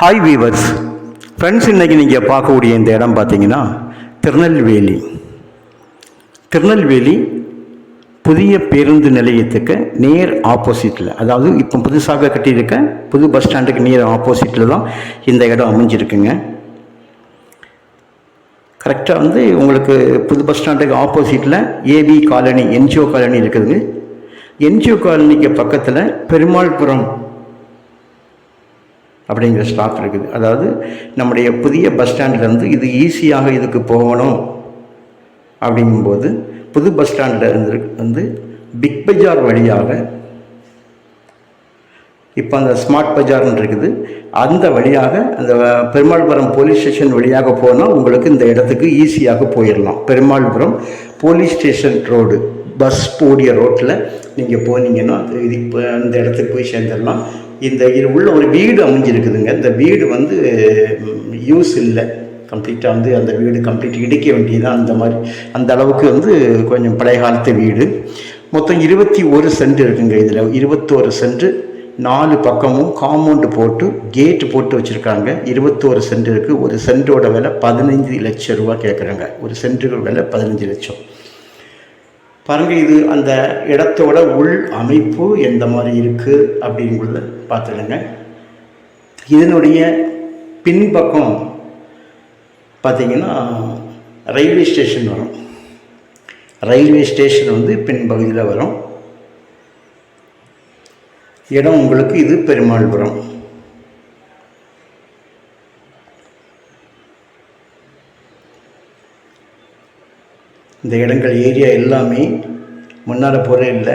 Hi viewers friends இன்றைக்கி நீங்கள் பார்க்கக்கூடிய இந்த இடம் பார்த்தீங்கன்னா திருநெல்வேலி. திருநெல்வேலி புதிய பேருந்து நிலையத்துக்கு நேர் ஆப்போசிட்டில் அதாவது இப்போ புதுசாக கட்டியிருக்க புது பஸ் ஸ்டாண்டுக்கு நேர் ஆப்போசிட்டில் தான் இந்த இடம் அமைஞ்சிருக்குங்க. கரெக்டாக வந்து உங்களுக்கு புது பஸ் ஸ்டாண்டுக்கு ஆப்போசிட்டில் ஏபி காலனி என்ஜிஓ காலனி இருக்குதுங்க. என்ஜிஓ காலனிக்கு பக்கத்தில் பெருமாள்புரம் அப்படிங்கிற ஸ்டாப் இருக்குது. அதாவது நம்முடைய புதிய பஸ் ஸ்டாண்ட்லேருந்து இது ஈஸியாக இதுக்கு போகணும் அப்படிங்கும்போது புது பஸ் ஸ்டாண்டில் இருந்து வந்து பிக் பஜார் வழியாக இப்போ அந்த ஸ்மார்ட் பஜார்னு இருக்குது. அந்த வழியாக அந்த பெருமாள்புரம் போலீஸ் ஸ்டேஷன் வழியாக போனால் உங்களுக்கு இந்த இடத்துக்கு ஈஸியாக போயிடலாம். Perumalpuram police station road bus போடிய ரோட்டில் நீங்கள் போனீங்கன்னா இது இப்போ அந்த இடத்துக்கு போய் சேர்ந்துடலாம். இந்த இது உள்ள ஒரு வீடு அமைஞ்சிருக்குதுங்க. இந்த வீடு வந்து யூஸ் இல்லை. கம்ப்ளீட்டாக வந்து அந்த வீடு கம்ப்ளீட் இடிக்க வேண்டியதான் அந்த மாதிரி அந்த அளவுக்கு வந்து கொஞ்சம் பழைய காலத்து வீடு. மொத்தம் இருபத்தி ஒரு சென்ட் இருக்குங்க இதில். இருபத்தோரு சென்ட் நாலு பக்கமும் காம்பவுண்டு போட்டு கேட்டு போட்டு வச்சுருக்காங்க. இருபத்தோரு சென்ட் இருக்குது ஒரு சென்ட்டோட விலை பதினஞ்சு லட்சம் ரூபா கேட்குறாங்க ஒரு சென்ட்டுக்கு விலை பதினஞ்சு லட்சம். பாருங்கள் இது அந்த இடத்தோட உள் அமைப்பு எந்த மாதிரி இருக்குது அப்படிங்கிறத பார்த்துடுங்க இதனுடைய பின்பக்கம் பார்த்தீங்கன்னா ரயில்வே ஸ்டேஷன் வரும். ரயில்வே ஸ்டேஷன் வந்து பின்பகுதியில் வரும். இடம் உங்களுக்கு இது பெருமாள்புரம். இந்த இடங்கள் ஏரியா எல்லாமே முன்னால் போகிற இல்லை.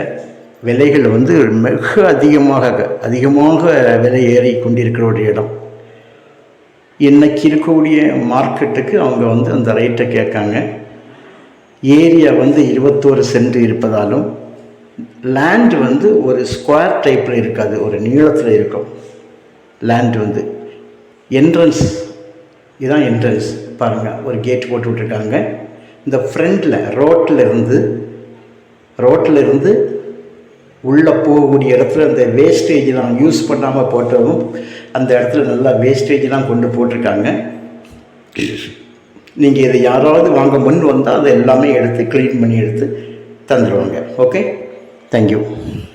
விலைகள் வந்து மிக அதிகமாக அதிகமாக விலை ஏறி கொண்டிருக்கிற ஒரு இடம். இன்னைக்கு இருக்கக்கூடிய மார்க்கெட்டுக்கு அவங்க வந்து அந்த ரேட்டை கேட்காங்க. ஏரியா வந்து இருபத்தோரு சென்ட் இருப்பதாலும் லேண்ட் வந்து ஒரு ஸ்கொயர் டைப்பில் இருக்காது ஒரு நீளத்தில் இருக்கும். லேண்ட் வந்து என்ட்ரன்ஸ் இதுதான் என்ட்ரன்ஸ் பாருங்கள் ஒரு கேட் போட்டு விட்டுருக்காங்க. இந்த ஃப்ரண்டில் ரோட்டில் இருந்து ரோட்டில் இருந்து உள்ளே போகக்கூடிய இடத்துல அந்த வேஸ்டேஜ்லாம் யூஸ் பண்ணாமல் போட்டதும் அந்த இடத்துல நல்லா வேஸ்டேஜ்லாம் கொண்டு போட்டிருக்காங்க. நீங்கள் இதை யாராவது வாங்க முன் வந்தால் அதை எல்லாமே எடுத்து க்ளீன் பண்ணி எடுத்து தந்துடுவாங்க ஓகே Thank you.